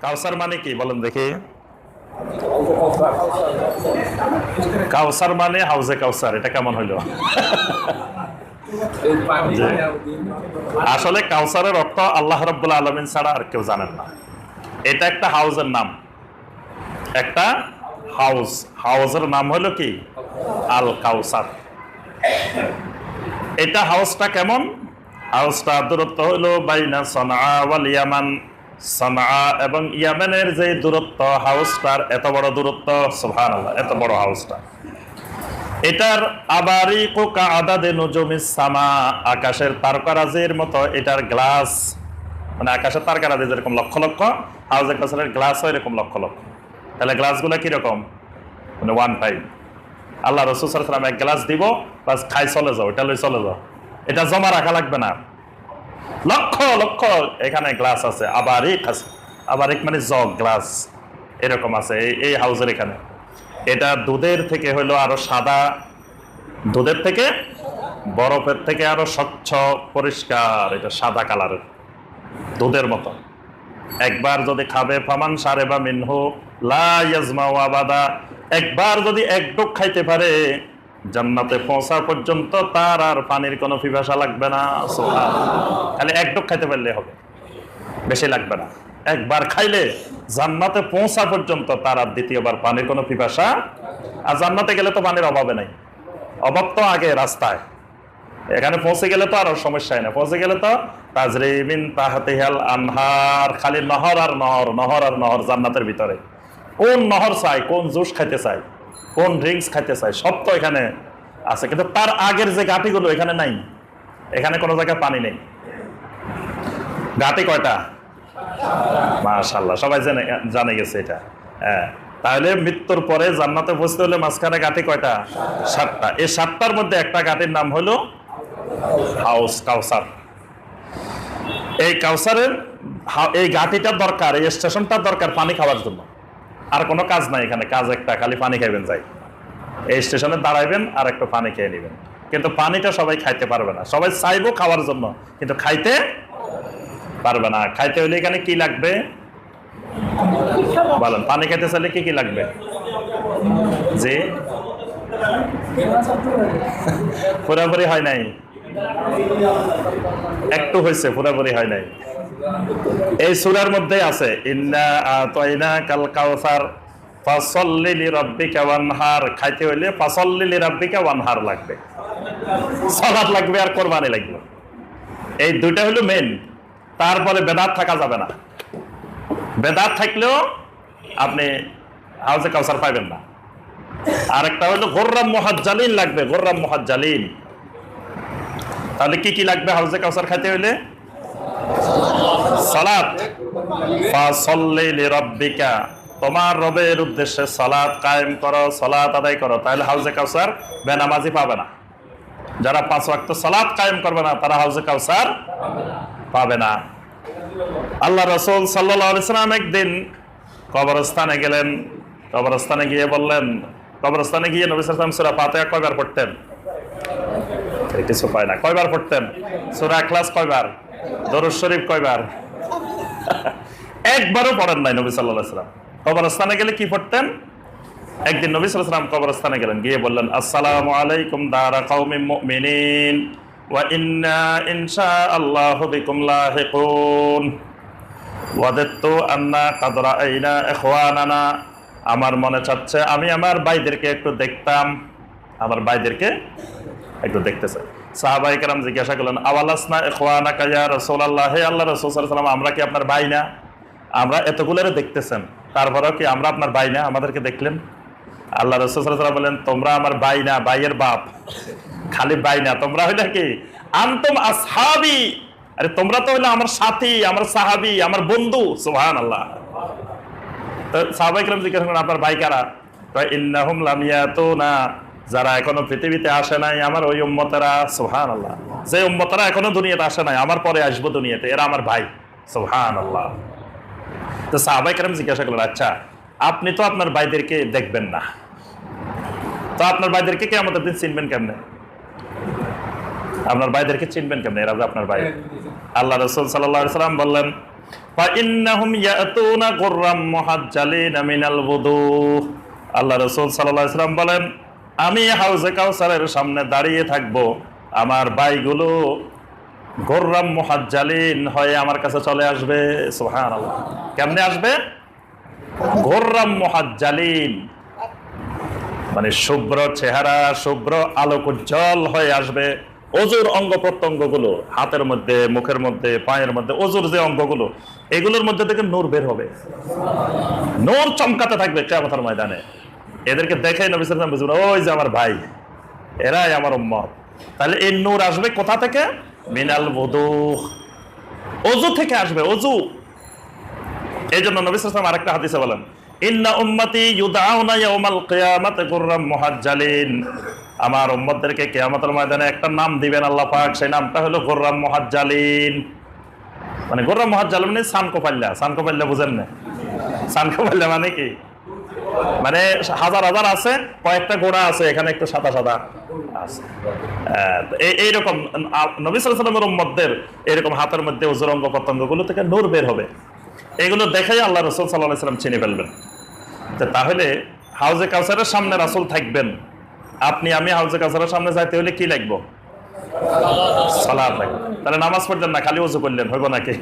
কাউসার মানে কি? বলেন দেখি। কাউসার মানে হাউজে কাউসার এটা কেমন হইল? আসলে কাউসারের অর্থ আল্লাহ রব্বুল আলমিন ছাড়া আর কেউ জানেন না। এটা একটা হাউজের নাম। একটা হাউস হাউসের নাম হলো কি? আল কাউসার। এটা হাউসটা কেমন? হাউসটা দূরত্ব হলো বাইনা সনা ওয়াল ইয়ামান। সনা এবং ইয়ামেনের যে দূরত্ব, হাউসটার এত বড় দূরত্ব সুবহান এত বড় হাউসটা। এটার আবারি কোকা আদাদে নজমিস সামা আকাশের তারকারাজের মতো এটার গ্লাস। মানে আকাশের তারকারাজি যেরকম লক্ষ লক্ষ হাউজে কাছারের গ্লাস হয় এরকম লক্ষ লক্ষ। তাহলে গ্লাসগুলো কীরকম? মানে ওয়ান টাইম আল্লাহ রসুল সালাম এক গ্লাস দিব, বাস খাই চলে যাও, এটা লই চলে যাও। এটা জমা রাখা লাগবে না। লক্ষ লক্ষ, এখানে গ্লাস আছে। আবার এক আছে। আবার এক মানে জগ গ্লাস এরকম আছে, এই- হাউসের এখানে। এটা দুধের থেকে হলো আরও সাদা। দুধের থেকে বরফের থেকে আরও স্বচ্ছ, পরিষ্কার। এটা সাদা কালারের দুধের মতো। একবার যদি খাবে, ফামান সারে বা মিনহু, লা ইয়াজমা আবাদা। একবার যদি এক ডোক খাইতে পারে জান্নাতে পৌঁছা পর্যন্ত তার আর পানির কোনো পিপাসা লাগবে না খালি এক ডোক খাইতে পারলে হবে, বেশি লাগবে না। একবার খাইলে জান্নাতে পৌঁছা পর্যন্ত তার আর দ্বিতীয়বার পানির কোনো পিপাসা আর জান্নাতে গেলে তো পানির অভাবে নাই। অভাব তো আগে রাস্তায়। এখানে পৌঁছে গেলে তো আর সমস্যাই না। পৌঁছে গেলে তো তাজরিমিন তাহাতিহাল আনহার, খালি নহর আর নহর নহর আর নহর জান্নাতের ভিতরে। কোন নহর চাই কোন জুস খাইতে চাই কোন ড্রিঙ্কস খাইতে চাই সব তো এখানে আছে। কিন্তু তার আগের যে গাঠিগুলো এখানে নাই। এখানে কোনো জায়গায় পানি নেই। গাটি কয়টা? মাশাল্লাহ সবাই জেনে, জানে গেছে এটা। হ্যাঁ তাহলে মৃত্যুর পরে জান্নাতে পৌঁছতে হলে মাঝখানে গাটি কয়টা? সাতটা। এই সাতটার মধ্যে একটা গাটির নাম হলো হাউস কাউসার। এই কাউসারের এই গাটিটার দরকার, এই স্টেশনটার দরকার পানি খাওয়ার জন্য। আর কোনো কাজ নাই এখানে, কাজ একটা, খালি পানি খাইবেন যাই। এই স্টেশনে দাঁড়াইবেন আর একটু পানি খেয়ে নেবেন। কিন্তু পানিটা সবাই খাইতে পারবে না। সবাই চাইব খাওয়ার জন্য, কিন্তু খাইতে পারবে না। খাইতে হলে এখানে কি লাগবে? বলেন, পানি খাইতে চাইলে কি কি লাগবে? যে পুরাপুরি হয় নাই। একটু হয়েছে পুরাপুরি হয় নাই। এই সুরার মধ্যে আছে খাইতে হইলে লাগবে। লাগবে আর কোরবানি লাগবে। এই দুইটা তারপরে বেদাত থাকা যাবে না। বেদাত থাকলেও আপনি হাউজে কাউসার পাইবেন না। আরেকটা হলো গোর্রাম মহাজ্জালিন লাগবে, গোর্রাম মহাজ্জালিন। তাহলে কি কি লাগবে হাউজে কাউসার খাইতে হইলে? সালাত। লিরাব্বিকা। তোমার রবের উদ্দেশ্যে সালাত কায়েম করো, সালাত আদায় করো। তাহলে হাউজে কাউসার বেনামাজি পাবে না। যারা পাঁচ ওয়াক্ত সালাত কায়েম করবে না, তারা হাউজে কাউসার পাবে না। আল্লাহ রসুল সাল্লাম একদিন কবরস্থানে গেলেন। কবরস্থানে গিয়ে বললেন, কবরস্থানে গিয়ে নবী সালাম সুরা পাতে কয়বার পড়তেন? কিছু পায় না। কয়বার পড়তেন? সুরা ক্লাস কয়বার? দরুদ কয়বার? একবারও পড়েন নাই নবী সাল্লাহ সাল্লাম। কবরস্থানে গেলে কি পড়তেন? একদিন নবী সাল্লাম কবরস্থানে গেলেন, গিয়ে বললেন, আসসালামু আলাইকুম দারা কওমিন মুমিনিন, ওয়া ইন্না ইনশাআল্লাহু বিকুম লাহিকুন। ওয়াদাত্তু আন্না কাদ রাআইনা ইখওয়ানানা। আমার মনে চাচ্ছে আমি আমার ভাইদেরকে একটু দেখতাম, আমার ভাইদেরকে একটু দেখতে চাই। সাহাবাই কালাম জিজ্ঞাসা করলেন, আওয়ালাসনা ইখওয়ানা কায়া রাসূলুল্লাহ? হে আল্লাহ রাসূল সাল্লাল্লাহু আমরা কি আপনার ভাই না? আমরা এতগুলোরে দেখতেছেন, তারপরেও কি আমরা আপনার ভাই না? আমাদেরকে দেখলেন? আল্লাহ রসুল বলেন তোমরা আমার ভাই না, ভাইয়ের বাপ, খালি ভাই না, তোমরা হইলে কি? আন্তম আসহাবি। আরে, তোমরা তো হইলে আমার সাথী, আমার সাহাবি, আমার বন্ধু। সুবহান আল্লাহ তো সাহাবাই কিরাম জিজ্ঞাসা করেন আপনার ভাই কারা? কয় ইন্নাহুম লাম ইয়াতুনা। যারা এখনও পৃথিবীতে আসে নাই, আমার ওই উম্মতারা সোহান আল্লাহ যে উম্মতারা এখনও দুনিয়াতে আসে নাই, আমার পরে আসব দুনিয়াতে, এরা আমার ভাই সোহান আল্লাহ তো সাহাবাই কেরাম জিজ্ঞাসা করলেন আচ্ছা আপনি তো আপনার ভাইদেরকে দেখবেন না। তো আপনার ভাইদেরকে কে আমাদের দিন চিনবেন কেমনে? আপনার ভাইদেরকে চিনবেন কেমনে? এরা আপনার ভাই। আল্লাহ রসুল সাল্লাহ সাল্লাম বললেন আল্লাহ রসুল সাল্লাম বলেন আমি হাউজে কাউসারের সামনে দাঁড়িয়ে থাকব। আমার বাইগুলো গোর্রাম মুহাজ্জালিন হয়ে আমার কাছে চলে আসবে। সোহান কেমনে আসবে? গোর্রাম মুহাজ্জালিন। মানে শুভ্র চেহারা, শুভ্র আলোক উজ্জ্বল হয়ে আসবে। অজুর অঙ্গ প্রত্যঙ্গগুলো হাতের মধ্যে, মুখের মধ্যে, পায়ের মধ্যে, অজুর যে অঙ্গগুলো, এগুলোর মধ্যে থেকে নূর বের হবে। নূর চমকাতে থাকবে কেমতার ময়দানে। এদেরকে দেখে নবী সাল্লাম বুঝবেন ওই যে আমার ভাই, এরাই আমার উম্মত। তাহলে এই নূর আসবে কোথা থেকে? মিনাল বধু অজু থেকে আসবে অজু এই জন্য নবী সাল্লাম আরেকটা হাদিসে বলেন, ইন্না আমার উম্মতদেরকে ময়দানে একটা নাম দিবেন সেই নামটা হলো মানে মানে বুঝেন না? মানে কি? মানে হাজার হাজার আছে কয়েকটা ঘোড়া আছে এখানে একটু সাদা সাদা আছে। এইরকম আহ, নবী সাল্লামের উম্মতদের এরকম হাতের মধ্যে উজরঙ্গ প্রত্যঙ্গগুলো থেকে নূর বের হবে। এগুলো দেখেই আল্লাহ রসুল সাল্লাহ সাল্লাম চিনে ফেলবেন। তাহলে হাউজে কাউসারের সামনে রাসুল থাকবেন। আপনি আমি হাউজে কাউসারের সামনে যাইতে হলে কি লাগবে? তাহলে নামাজ পড়লেন না খালি অজু করলেন হইব নাকি?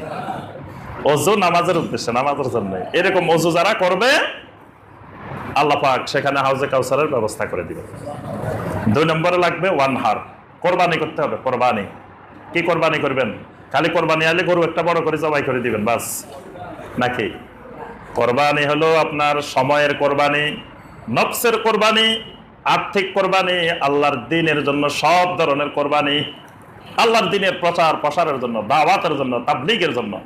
অজু নামাজের উদ্দেশ্যে নামাজের জন্য এরকম অজু যারা করবে আল্লাহ পাক সেখানে হাউজে কাউসারের ব্যবস্থা করে দিবে। দুই নম্বরে লাগবে ওয়ান হার কোরবানি করতে হবে, কোরবানি। কি কোরবানি করবেন? খালি কোরবানি আলে গরু একটা বড় করে জবাই করে দিবেন, বাস। নাকি? কোরবানি হলো আপনার সময়ের কোরবানি, নফসের কোরবানি, আর্থিক কোরবানি, আল্লাহর দিনের জন্য সব ধরনের কোরবানি। আল্লাহর দিনের প্রচার প্রসারের জন্য, দাওয়াতের জন্য, তাবলিগের জন্য।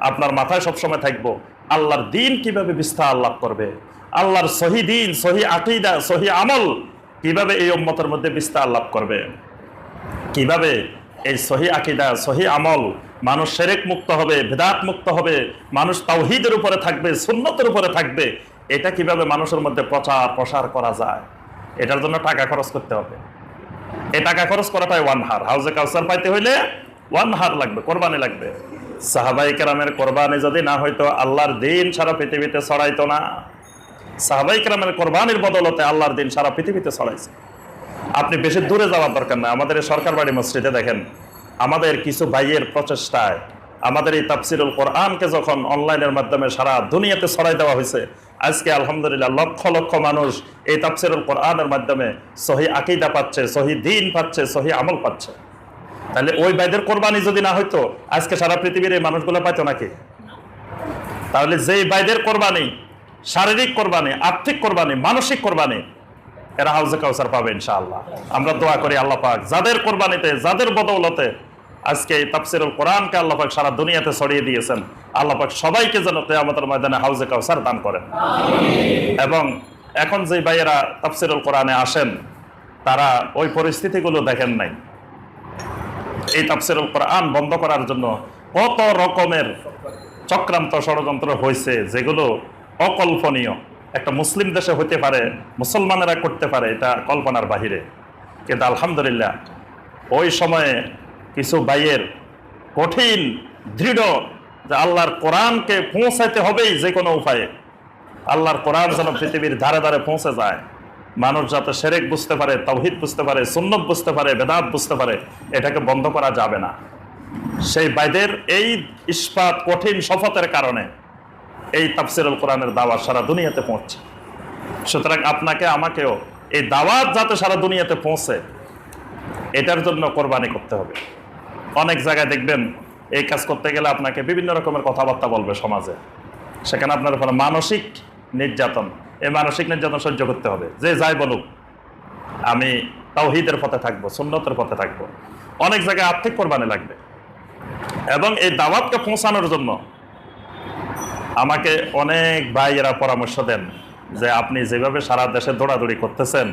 আপনার মাথায় সবসময় থাকব, আল্লাহর দিন কীভাবে বিস্তার লাভ করবে? আল্লাহর সহি দিন, সহি আকিদা, সহি আমল কীভাবে এই উম্মতের মধ্যে বিস্তার লাভ করবে? কীভাবে এই সহি আকিদা, সহি আমল মানুষ সেরেক মুক্ত হবে ভেদাত মুক্ত হবে, মানুষ তাওহিদের উপরে থাকবে, সুন্নতের উপরে থাকবে, এটা কীভাবে মানুষের মধ্যে প্রচার প্রসার করা যায়? এটার জন্য টাকা খরচ করতে হবে। এই টাকা খরচ করাটাই ওয়ান হার হাউজে কাউসার পাইতে হইলে ওয়ান হার লাগবে, কোরবানি লাগবে। সাহাবাই কেরামের কোরবানি যদি না হইতো, আল্লাহর দিন সারা পৃথিবীতে ছড়াইতো না। সাহাবাই কেরামের কোরবানির বদলতে আল্লাহর দিন সারা পৃথিবীতে ছড়াইছে। আপনি বেশি দূরে যাওয়ার দরকার নাই। আমাদের সরকার বাড়ি মসজিদে দেখেন, আমাদের কিছু ভাইয়ের প্রচেষ্টায়, আমাদের এই তাফসিরুল কোরআনকে যখন অনলাইনের মাধ্যমে সারা দুনিয়াতে ছড়াই দেওয়া হয়েছে, আজকে আলহামদুলিল্লাহ লক্ষ লক্ষ মানুষ এই তাফসিরুল কোরআনের মাধ্যমে সহি আকিদা পাচ্ছে, সহি দিন পাচ্ছে, সহি আমল পাচ্ছে। তাহলে ওই ভাইদের কোরবানি যদি না হইতো, আজকে সারা পৃথিবীর এই মানুষগুলো পাইতো নাকি? তাহলে যেই ভাইদের কোরবানি শারীরিক কোরবানি, আর্থিক কোরবানি, মানসিক কোরবানি, এরা হাউজে কাউসার পাবে ইনশাআল্লাহ। আমরা দোয়া করি আল্লাহ পাক যাদের কোরবানিতে, যাদের বদৌলতে আজকে এই তাফসিরুল কোরআনকে আল্লাহ পাক সারা দুনিয়াতে ছড়িয়ে দিয়েছেন, আল্লাহ পাক সবাইকে যেন কেয়ামতের ময়দানে হাউজে কাউসার দান করেন। এবং এখন যে ভাইয়েরা তাফসিরুল কোরআনে আসেন, তারা ওই পরিস্থিতিগুলো দেখেন নাই। এই তাফসিরুল কোরআন বন্ধ করার জন্য কত রকমের চক্রান্ত ষড়যন্ত্র হয়েছে যেগুলো অকল্পনীয়। একটা মুসলিম দেশে হতে পারে, মুসলমানেরা করতে পারে, এটা কল্পনার বাহিরে। কিন্তু আলহামদুলিল্লাহ, ওই সময়ে কিছু বাইয়ের কঠিন, দৃঢ় যে আল্লাহর কোরআনকে পৌঁছাইতে হবেই যে কোনো উপায়ে। আল্লাহর কোরআন যেন পৃথিবীর ধারে ধারে পৌঁছে যায়। মানুষ যাতে সেরেক বুঝতে পারে তৌহিদ বুঝতে পারে, সুন্নত বুঝতে পারে, বেদাত বুঝতে পারে, এটাকে বন্ধ করা যাবে না। সেই বাইদের এই ইস্পাত কঠিন শপথের কারণে এই তাফসিরুল কোরআনের দাওয়াত সারা দুনিয়াতে পৌঁছছে সুতরাং আপনাকে, আমাকেও এই দাওয়াত যাতে সারা দুনিয়াতে পৌঁছে, এটার জন্য কোরবানি করতে হবে। অনেক জায়গায় দেখবেন, এই কাজ করতে গেলে আপনাকে বিভিন্ন রকমের কথাবার্তা বলবে সমাজে। সেখানে আপনার উপরে মানসিক নির্যাতন, এই মানসিক নির্যাতন সহ্য করতে হবে। যে যাই বলুক, আমি তাওহিদের পথে থাকব, সুন্নতের পথে থাকব। অনেক জায়গায় আর্থিক কোরবানি লাগবে। এবং এই দাওয়াতকে পৌঁছানোর জন্য আমাকে অনেক ভাইয়েরা পরামর্শ দেন যে আপনি যেভাবে সারা দেশে দৌড়াদৌড়ি করতেছেন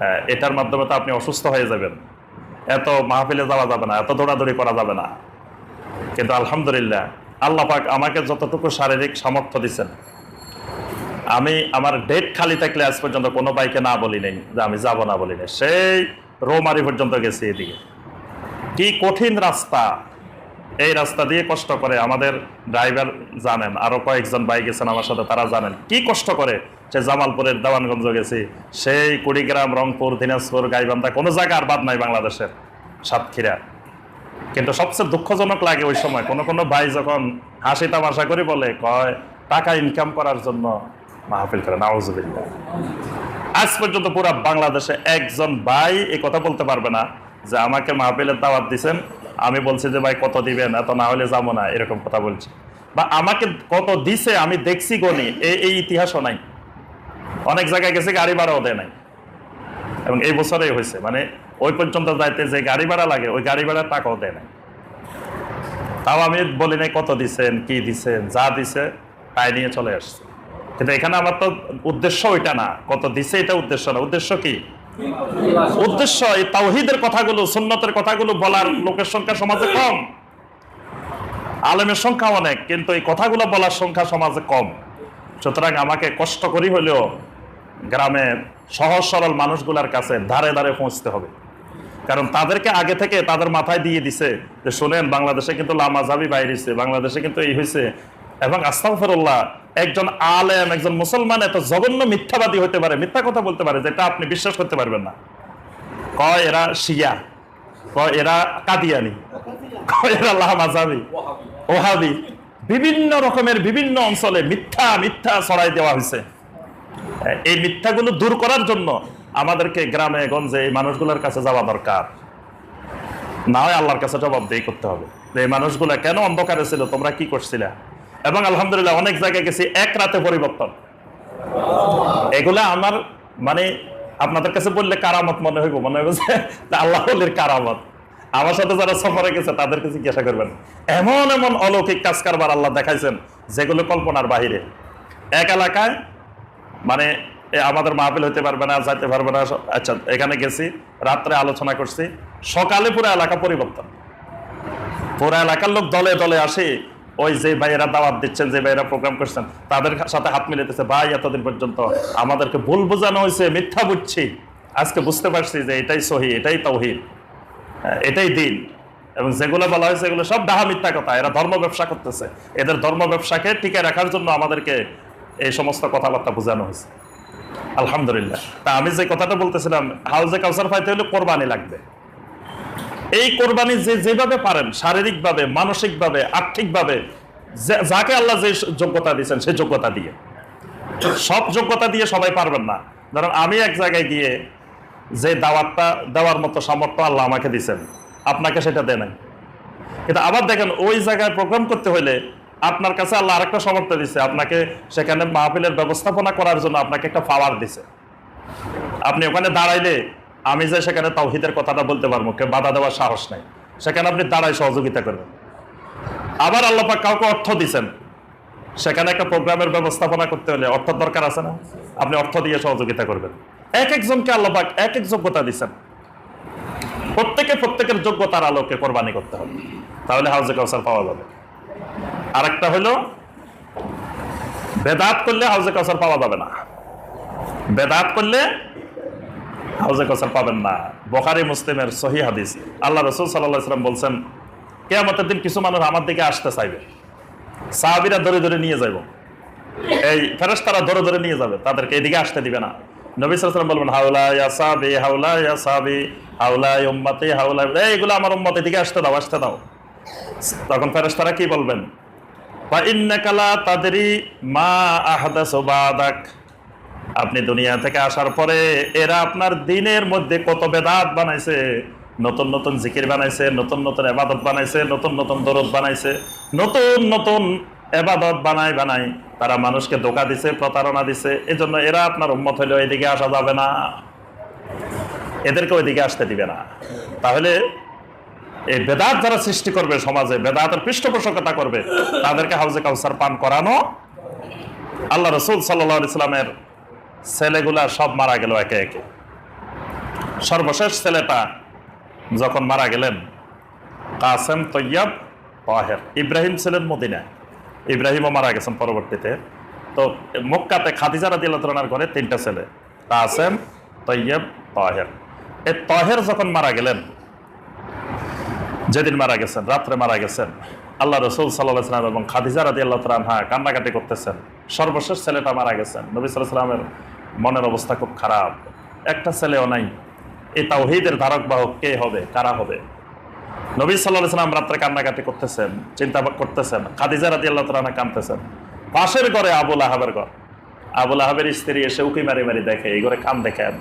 হ্যাঁ, এটার মাধ্যমে তো আপনি অসুস্থ হয়ে যাবেন। এত মাহফিলে যাওয়া যাবে না এত দৌড়াদৌড়ি করা যাবে না। কিন্তু আলহামদুলিল্লাহ আল্লাহ পাক আমাকে যতটুকু শারীরিক সামর্থ্য দিচ্ছেন আমি আমার ডেট খালি থাকলে আজ পর্যন্ত কোনো বাইকে না বলি নেই যে আমি যাব না বলি নেই। সেই রোমারি পর্যন্ত গেছি এদিকে। কি কঠিন রাস্তা। এই রাস্তা দিয়ে কষ্ট করে, আমাদের ড্রাইভার জানেন, আরও কয়েকজন ভাই গেছেন আমার সাথে, তারা জানেন। কি কষ্ট করে সে জামালপুরের দেওয়ানগঞ্জ গেছি, সেই কুড়িগ্রাম, রংপুর, দিনাজপুর, গাইবান্ধা, কোনো জায়গা আর বাদ নাই বাংলাদেশের সাতক্ষীরা। কিন্তু সবচেয়ে দুঃখজনক লাগে ওই সময়, কোনো কোনো ভাই যখন হাসি তামাশা করে বলে, কয়, টাকা ইনকাম করার জন্য মাহফিল করে নাউজুবিল্লাহ। আজ পর্যন্ত পুরা বাংলাদেশে একজন ভাই এই কথা বলতে পারবে না যে আমাকে মাহফিলের দাওয়াত দিছেন আমি বলছি যে, ভাই, কত দিবেন? এত না হলে যাব না। এরকম কথা বলছি। বা আমাকে কত দিছে, আমি দেখছি গনি এই ইতিহাসও নাই। অনেক জায়গায় গেছে, গাড়ি ভাড়াও দেয় নাই। এবং এই বছরেই হয়েছে। মানে ওই পর্যন্ত যাইতে যে গাড়ি ভাড়া লাগে, ওই গাড়ি ভাড়া টাকাও দেয় নাই। তাও আমি বলি নাই, কত দিছেন? কি দিছেন? যা দিছে, তাই নিয়ে চলে আসছে। কিন্তু এখানে আমার তো উদ্দেশ্য ওইটা না। কত দিছে, এটা উদ্দেশ্য না। উদ্দেশ্য কি? উদ্দেশ্য এই তাওহিদের কথাগুলো, সুন্নতের কথাগুলো বলার লোকের সংখ্যা সমাজে কম। আলেমের সংখ্যা অনেক, কিন্তু এই কথাগুলো বলার সংখ্যা সমাজে কম। সুতরাং আমাকে কষ্ট করি হলেও গ্রামের সহজ সরল মানুষগুলার কাছে ধারে ধারে পৌঁছতে হবে। কারণ তাদেরকে আগে থেকে তাদের মাথায় দিয়ে দিছে যে, শোনেন, বাংলাদেশে কিন্তু লামাজাবি বাইরেছে বাংলাদেশে কিন্তু এই হয়েছে এবং আস্তাফরুল্লাহ একজন আলেম, একজন মুসলমান এত জঘন্য মিথ্যাবাদী হতে পারে, মিথ্যা কথা বলতে পারে, যেটা আপনি বিশ্বাস করতে পারবেন না। কয় এরা শিয়া, কয় এরা কাদিয়ানি, কয় এরা লামাজাবি, ওহাবি, বিভিন্ন রকমের বিভিন্ন অঞ্চলে মিথ্যা মিথ্যা ছড়াই দেওয়া হয়েছে। এই মিথ্যাগুলো দূর করার জন্য আমাদেরকে গ্রামে, গঞ্জে এই মানুষগুলোর কাছে যাওয়া দরকার। না হয় আল্লাহর কাছে জবাবদেহি করতে হবে। এই মানুষগুলো কেন অন্ধকারে ছিল? তোমরা কি করছিলে? এবং আলহামদুলিল্লাহ অনেক জায়গায় গেছি, এক রাতে পরিবর্তন। এগুলা আমার মানে আপনাদের কাছে বললে কারামত মনে হইব মনে হইব যে আল্লাহ বলির কারামত। আমার সাথে যারা সফরে গেছে তাদেরকে জিজ্ঞাসা করবেন। এমন এমন অলৌকিক কাজ কারবার আল্লাহ দেখাইছেন, যেগুলো কল্পনার বাহিরে। এক এলাকায় মানে আমাদের মাহফিল হইতে পারবে না, যাইতে পারবে না আচ্ছা এখানে গেছি, রাত্রে আলোচনা করছি। সকালে পুরো এলাকা পরিবর্তন। পুরো এলাকার লোক দলে দলে আসে ওই যে ভাইয়েরা দাওয়াত দিচ্ছেন যে ভাইয়েরা প্রোগ্রাম করছেন তাদের সাথে হাত মিলাইতেছে ভাই এতদিন পর্যন্ত আমাদেরকে ভুল বোঝানো হয়েছে মিথ্যা বুঝছি। আজকে বুঝতে পারছি যে এটাই সহি এটাই তৌহিদ হ্যাঁ, এটাই দিন। এবং যেগুলো বলা হয়েছে এগুলো সব ডাহা মিথ্যা কথা এরা ধর্ম ব্যবসা করতেছে। এদের ধর্ম ব্যবসাকে টিকে রাখার জন্য আমাদেরকে এই সমস্ত কথাবার্তা বোঝানো হয়েছে। আলহামদুলিল্লাহ। তা আমি যে কথাটা বলতেছিলাম হাউজে কাউসার পাইতে হলে কোরবানি লাগবে। এই কোরবানি যে যেভাবে পারেন, শারীরিকভাবে, মানসিকভাবে, আর্থিকভাবে যাকে আল্লাহ যে যোগ্যতা দিয়েছেন সেই যোগ্যতা দিয়ে। সব যোগ্যতা দিয়ে সবাই পারবেন না। ধরেন, আমি এক জায়গায় গিয়ে যে দাওয়াতটা, দেওয়ার মতো সামর্থ্য আল্লাহ আমাকে দিয়েছেন, আপনাকে সেটা দেয় নাই। কিন্তু আবার দেখেন, ওই জায়গায় প্রোগ্রাম করতে হলে আপনার কাছে আল্লাহ আরেকটা সামর্থ্য দিছে আপনাকে সেখানে মাহফিলের ব্যবস্থাপনা করার জন্য আপনাকে একটা পাওয়ার দিছে আপনি ওখানে দাঁড়াইলে আমি যে সেখানে তাওহিদের কথাটা বলতে পারব, কেউ বাধা দেওয়ার সাহস নাই। সেখানে আপনি দাঁড়ায় সহযোগিতা করবেন। আবার আল্লাপাক কাউকে অর্থ দিচ্ছেন সেখানে একটা প্রোগ্রামের ব্যবস্থাপনা করতে হলে অর্থ দরকার আছে না? আপনি অর্থ দিয়ে সহযোগিতা করবেন। এক একজনকে আল্লাপাক এক এক যোগ্যতা দিচ্ছেন প্রত্যেকে প্রত্যেকের যোগ্যতার আলোকে কোরবানি করতে হবে। তাহলে হাউজে কাউসার পাওয়া যাবে। আর একটা হলো, বেদাত করলে হাউজে কাউসার পাওয়া যাবে না। বেদাত করলে হাউজে কাউসার পাবেন না। বখারি, মুসলিমের সহি হাদিস। আল্লাহ রসুল সাল্লাহ ইসলাম বলছেন, কেয়ামতের দিন কিছু মানুষ আমার দিকে আসতে চাইবে। সাহাবিরা ধরে ধরে নিয়ে যাইব। এই ফেরেস তারা ধরে ধরে নিয়ে যাবে। তাদেরকে এদিকে আসতে দিবে না। নবী সাল্লাম বলবেন হাউলা ইয়া সাহাবি হাউলা ইয়া সাহাবি হাউলা উম্মতে হাউলা এইগুলো আমার উম্মত, এদিকে আসতে দাও আসতে দাও। তখন ফেরেস তারা কি বলবেন? বা ইন্নাকালা তাদেরই মা আহাদাস বাদাক। আপনি দুনিয়া থেকে আসার পরে এরা আপনার দিনের মধ্যে কত বেদাত বানাইছে, নতুন নতুন জিকির বানাইছে, নতুন নতুন এবাদত বানাইছে, নতুন নতুন দরদ বানাইছে, নতুন নতুন এবাদত বানাই বানাই তারা মানুষকে ধোকা দিছে, প্রতারণা দিছে, এজন্য এরা আপনার উন্মত হইলেও এদিকে আসা যাবে না। এদেরকে ওইদিকে আসতে দিবে না। তাহলে এই বেদাত যারা সৃষ্টি করবে সমাজে, বেদাতের পৃষ্ঠপোষকতা করবে, তাদেরকে হাউজে কাউসার পান করানো। আল্লাহ রসুল সাল্লাহ ইসলামের ছেলেগুলা সব মারা গেল একে একে। সর্বশেষ ছেলেটা যখন মারা গেলেন, কাসেম তৈয়াব তাহের, ইব্রাহিম ছিলেন মদিনায়। ইব্রাহিমও মারা গেছেন পরবর্তীতে। তো মক্কাতে খাদিজা রাদিল্লাহর ঘরে তিনটা ছেলে, কাসেম তৈয়াব তাহের। এই তহের যখন মারা গেলেন, যেদিন মারা গেছেন, রাত্রে মারা গেছেন আল্লাহ রসুল সাল্লাহ সাল্লাম এবং খাদিজা রাদি আল্লাহ তালহা কান্নাকাটি করতেছেন। সর্বশেষ ছেলেটা মারা গেছেন। নবী সাল্লাহ সাল্লামের মনের অবস্থা খুব খারাপ। একটা ছেলেও নাই। এই তাওহিদের ধারক বাহক কে হবে, কারা হবে? নবী সাল্লাহ সাল্লাম রাত্রে কান্নাকাটি করতেছেন, চিন্তা করতেছেন, খাদিজা রাদি আল্লাহ তালহা কানতেছেন পাশের ঘরে আবুল আহাবের ঘর। আবুল আহাবের স্ত্রী এসে উকি মারি মারি দেখে, এই ঘরে কান দেখেন।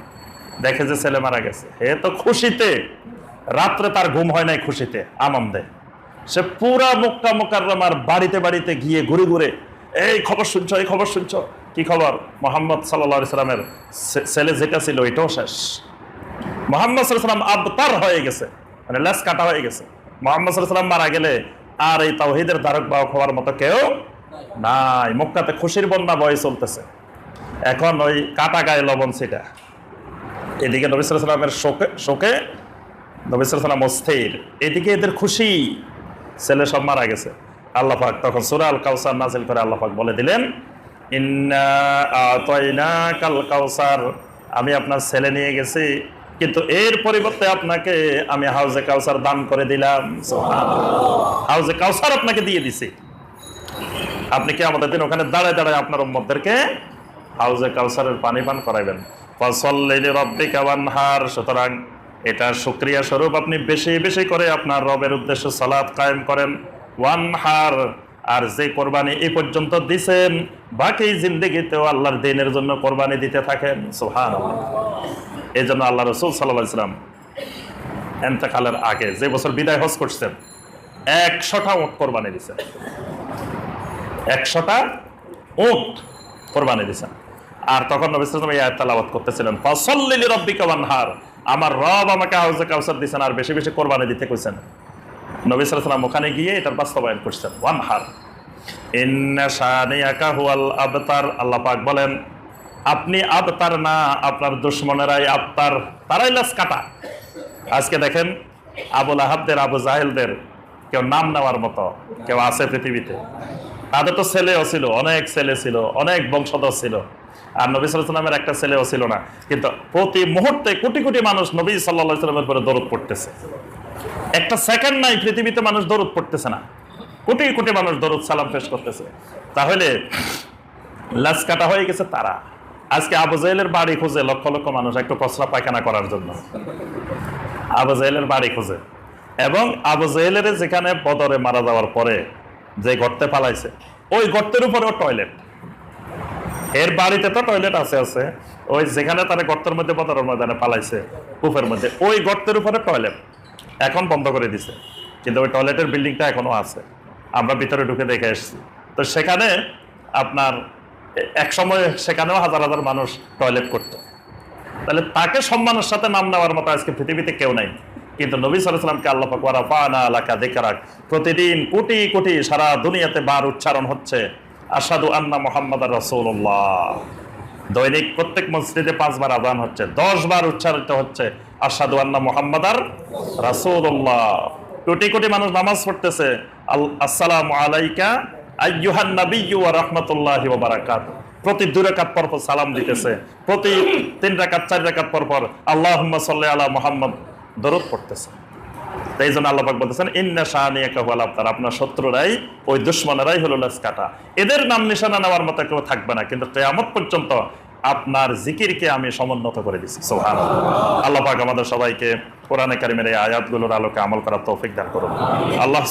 দেখে যে ছেলে মারা গেছে। হে তো খুশিতে। রাত্রে তার ঘুম হয় নাই খুশিতে, আনন্দে। সে পুরা মক্কা মোকার বাড়িতে বাড়িতে গিয়ে ঘুরে ঘুরে, এই খবর শুনছো, এই খবর শুনছো। কি খবর? মোহাম্মদ সাল্লা সাল্লামের ছেলে যেটা ছিল এটাও শেষ। মোহাম্মদ সাল্লাম আবতার হয়ে গেছে মানে লেস কাটা হয়ে গেছে। মোহাম্মদ সাল্লাম মারা গেলে আর এই তাওহিদের ধারক বাহক হওয়ার মতো কেউ নাই। মক্কাতে খুশির বন্যা বয়ে চলতেছে। এখন ওই কাটা গায়ে লবণ সেটা। এদিকে নবী সাল্লামের শোকে শোকে নবী সাল্লাম অস্থির। এদিকে এদের খুশি। ছেলে সব মারা গেছে। আল্লাহ পাক তখন সুরা আল কাউসার নাজিল করে আল্লাহ পাক বলে দিলেন ইন্না কাল কাউসার আমি আপনার ছেলে নিয়ে গেছি কিন্তু এর পরিবর্তে আপনাকে আমি হাউজে কাউসার দান করে দিলাম। হাউজে কাউসার আপনাকে দিয়ে দিছি। আপনি কি আমাদের দিন ওখানে দাঁড়ায় দাঁড়ায় আপনার উম্মতদেরকে হাউজে কাউসারের পানি পান করাইবেন? ফসল্লিলি রব্বিকা সুতরাং এটা শুক্রিয়া স্বরূপ। আপনি বেশি বেশি করে আপনার রবের উদ্দেশ্যে সালাত কায়েম করেন। ওয়ান হার, আর যে কোরবানি এই পর্যন্ত দিছেন, বাকি জিন্দেগিতেও আল্লাহর দিনের জন্য কোরবানি দিতে থাকেন। সুহান এই জন্য আল্লাহ রসুল সাল্লাহ ইসলাম এন্তেকালের আগে যে বছর বিদায় হজ করছেন, একশোটা উট কোরবানি দিছেন। একশোটা উট কোরবানি দিছেন। আর তখন নবী ওয়াসাল্লাম এই আয়াত করতেছিলেন, ফাসাল্লি রাব্বিকা ওয়ানহার। আমার রব আমাকে হাউজে কাউসার দিছেন আর বেশি বেশি কোরবানি দিতে কইছেন। নবী ওয়াসাল্লাম ওখানে গিয়ে এটার বাস্তবায়ন করছেন। শানিয়াকা হুয়াল আবতার। আল্লাহ পাক বলেন, আপনি আবতার না, আপনার দুশ্মনেরাই আবতার। তারাই লাস কাটা আজকে দেখেন আবুল আহাবদের আবু জাহেলদের কেউ নাম নেওয়ার মতো, কেউ আছে পৃথিবীতে। তাদের তো ছেলেও ছিল, অনেক ছেলে ছিল, অনেক বংশধর ছিল। আর নবী সাল্লামের একটা ছেলেও ছিল না। কিন্তু প্রতি মুহূর্তে কোটি কোটি মানুষ নবী সাল্লাহ সাল্লামের পরে দরদ পড়তেছে। একটা সেকেন্ড নাই পৃথিবীতে মানুষ দরদ পড়তেছে না। কোটি কোটি মানুষ দরদ সালাম পেশ করতেছে। তাহলে লাশ কাটা হয়ে গেছে তারা। আজকে আবু জাহেলের বাড়ি খুঁজে, লক্ষ লক্ষ মানুষ একটু কচরা পায়খানা করার জন্য। আবু জাহেলের বাড়ি খুঁজে। এবং আবু জাহেলের যেখানে বদরে মারা যাওয়ার পরে যে গর্তে পালাইছে ওই গর্তের উপরেও টয়লেট এর বাড়িতে তো টয়লেট আছে আছে। ওই যেখানে তারা গর্তের মধ্যে বদরের ময়দানে পালাইছে কূপের মধ্যে। ওই গর্তের উপরে টয়লেট এখন বন্ধ করে দিছে। কিন্তু ওই টয়লেটের বিল্ডিংটা এখনও আছে। আমরা ভিতরে ঢুকে দেখে এসেছি। তো সেখানে আপনার এক সময় সেখানেও হাজার হাজার মানুষ টয়লেট করতো। তাহলে তাকে সম্মানের সাথে নাম নেওয়ার মতো আজকে পৃথিবীতে কেউ নাই। কিন্তু নবী সাল্লামকে আল্লাহ পাকুয়ারা পানা আলাকা দেখারাক প্রতিদিন কোটি কোটি সারা দুনিয়াতে বার উচ্চারণ হচ্ছে। আসাদু আন্না মোহাম্মদ রসৌল্লাহ দৈনিক প্রত্যেক মসজিদে পাঁচবার আদান হচ্ছে দশ বার উচ্চারিত হচ্ছে আসাদু আন্না মোহাম্মদ আর রাসৌল্লাহ কোটি কোটি মানুষ নামাজ পড়তেছে। আসসালামু আলাইকা আইয়ুহান ওয়া রাহমাতুল্লাহি ওয়া বারাকাতুহু। প্রতি দুই সালাম দিতেছে। প্রতি তিন রাকাত, চার পর পর আল্লাহুম্মা সাল্লি আলা মুহাম্মদ। দরুদ পড়তেছে। তো এই জন্য আল্লাহ বলতেছেন, ইন্না শাহানিয়া হুয়াল আবতার। আপনার শত্রুরাই, ওই দুশ্মনেরাই হলো লাস কাটা এদের নাম নিশানা নেওয়ার মতো কেউ থাকবে না, কিন্তু তেয়ামত পর্যন্ত আপনার জিকিরকে আমি সমুন্নত করে দিচ্ছি সোহান আল্লাহ পাক আমাদের সবাইকে কোরআনে কারিমের এই আয়াতগুলোর আলোকে আমল করার তৌফিক দান করুন। আল্লাহ